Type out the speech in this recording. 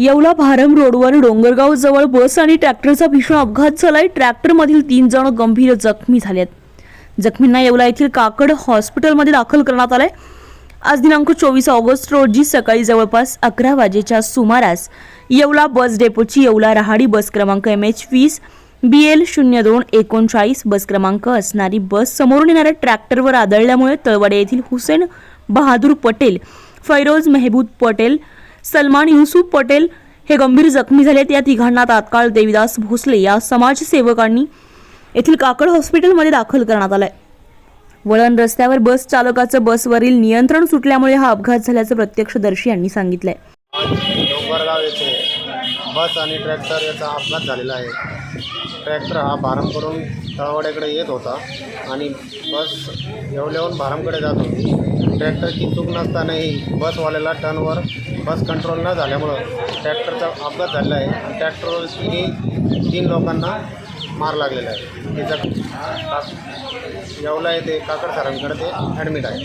येवला भारम रोडवर डोंगरगाव जवळ बस आणि ट्रॅक्टरचा भीषण अपघात झालाय. ट्रॅक्टरमधील तीन जण गंभीर जखमी झालेत. जखमींना येवला येथील काकड हॉस्पिटलमध्ये दाखल करण्यात आलंय. आज दिनांक चोवीस ऑगस्ट रोजी सकाळी जवळपास अकरा वाजेच्या सुमारास येवला बस डेपोची येवला रहाडी बस क्रमांक एम एच वीस बी एल शून्य दोन एकोणचाळीस बस क्रमांक असणारी बस समोरून येणाऱ्या ट्रॅक्टरवर आदळल्यामुळे तळवाडे येथील हुसेन बहादूर पटेल फैरोज मेहबूद पटेल सलमान युसुफ पटेल हे गंभीर जखमी झालेत. या तिघांना तात्काळ देविदास भोसले या समाजसेवकांनी येथील काकड हॉस्पिटलमध्ये दाखल करण्यात आलाय. वळण रस्त्यावर बस चालकाचं बसवरील नियंत्रण सुटल्यामुळे हा अपघात झाल्याचं प्रत्यक्षदर्शी यांनी सांगितलंय. डोंगरगाव येथे बस आणि ट्रॅक्टर याचा अपघात झालेला आहे. ट्रॅक्टर हा भारमकडून तळवाड्याकडे येत होता आणि बस येवल्याहून भारमकडे जात होती. ट्रॅक्टरची चूक नसतानाही बसवाल्याला टर्नवर बस कंट्रोल न झाल्यामुळं ट्रॅक्टरचा अपघात झालेला आहे. आणि ट्रॅक्टरवरती तीन लोकांना मार लागलेला आहे. तिचा येवला येथे काकड सरांकडे ते ॲडमिट आहे.